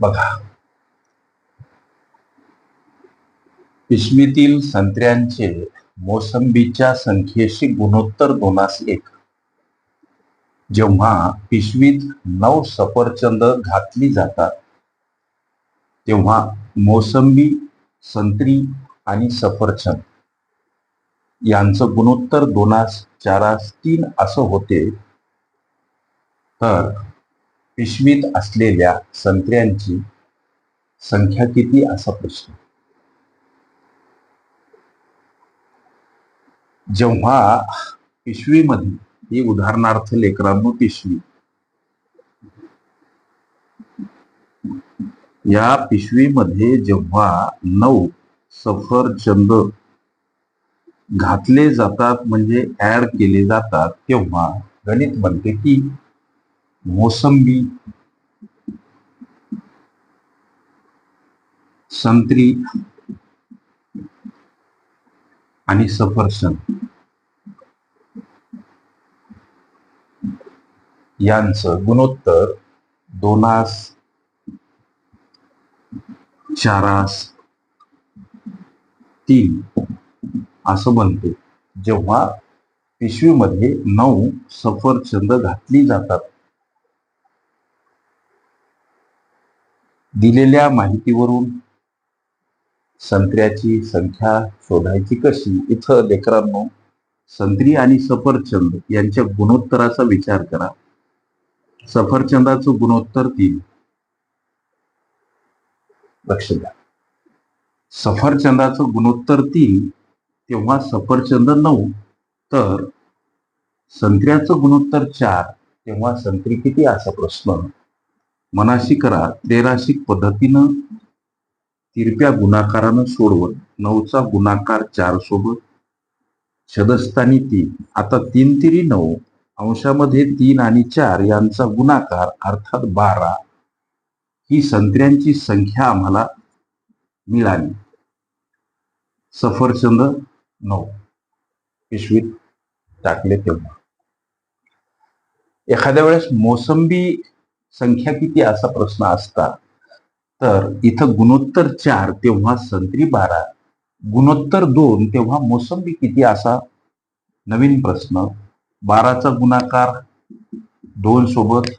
बघा. पिशवीतील संत्र्यांचे मोसंबीच्या संख्येशी गुणोत्तर दोनास एक. जेव्हा पिशवीत नऊ सफरचंद घातली जातात तेव्हा मोसंबी संत्री आणि सफरचंद यांचं गुणोत्तर दोनास चारास तीन असं होते. तर पिशवीत असलेल्या संत्र्यांची संख्या किती असा प्रश्न. जेव्हा पिशवीमध्ये ही उदाहरणार्थ लेकरांनो पिशवी या पिशवीमध्ये जेव्हा नऊ सफरचंद घातले जातात म्हणजे ऍड केले जातात तेव्हा गणित म्हणते की मोसंबी संत्री आणि सफरचंद. यांचं गुणोत्तर दोनास चारास तीन असं बनते. जेव्हा पिशवीमध्ये नऊ सफरचंद घातली जातात दिलेल्या माहितीवरून संत्र्याची संख्या शोधायची कशी? इथं लेकरांनो संत्री आणि सफरचंद यांच्या गुणोत्तराचा विचार करा. सफरचंदाचं गुणोत्तर तीन. लक्ष द्या. सफरचंदाचं गुणोत्तर तीन तेव्हा सफरचंद नऊ. तर संत्र्याचं गुणोत्तर चार तेव्हा संत्री किती? असा प्रश्न. मनाशी करा त्रैराशिक पद्धतीनं तिरप्या गुणाकारानं सोडवत नऊचा गुणाकार चार सोबत. छदस्थानी तीन. आता तीन तिरी नऊ. अंशामध्ये तीन आणि चार यांचा गुणाकार अर्थात बारा. ही संत्र्यांची संख्या आम्हाला मिळाली. सफरचंद नऊ. पिशवीत टाकले तेव्हा एखाद्या वेळेस मोसंबी संख्या किती असा प्रश्न असता तर इथं गुणोत्तर चार तेव्हा संत्री बारा. गुणोत्तर दोन तेव्हा मोसंबी किती असा नवीन प्रश्न. बाराचा गुणाकार दोन सोबत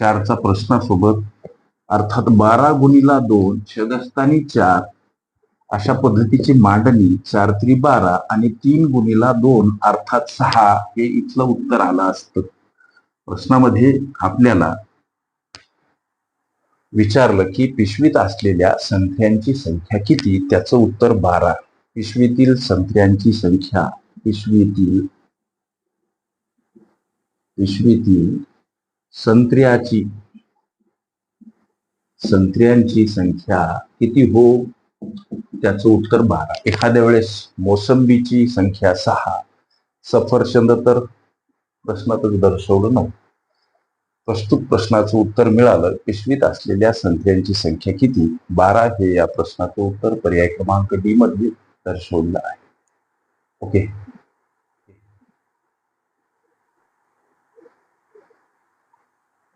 चारचा प्रश्नासोबत अर्थात बारा गुणीला दोन छदस्थानी चार. अशा पद्धतीची मांडणी चार त्री बारा आणि तीन गुणीला दोन अर्थात सहा हे इथलं उत्तर आलं असतं. प्रश्नामध्ये आपल्याला विचारलं की पिशवीत असलेल्या संख्यांची संख्या किती? त्याचं उत्तर बारा. पिशवीतील संत्र्यांची संख्या पिशवीतील पिशवीतील संत्र्याची संत्र्यांची संख्या किती हो? त्याचं उत्तर बारा. एखाद्या वेळेस मोसंबीची संख्या सहा. सफरचंद तर प्रश्नातच दर्शवलं नव्हतं. प्रस्तुत प्रश्नाचं उत्तर मिळालं. पिशवीत असलेल्या संख्यांची संख्या किती? बारा हे या प्रश्नाचं उत्तर पर्याय क्रमांक डी मध्ये दर्शवलं आहे. ओके.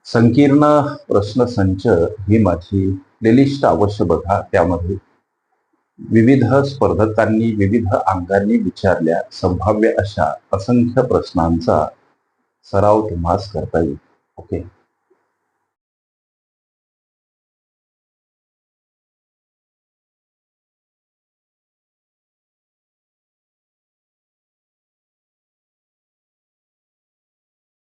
संकीर्ण प्रश्न संच ही माझी प्लेलिस्ट अवश्य बघा. त्यामध्ये विविध स्पर्धकांनी विविध अंगांनी विचारल्या. संभाव्य अशा असंख्य प्रश्नांचा सराव तुम्हास करता येईल. ओके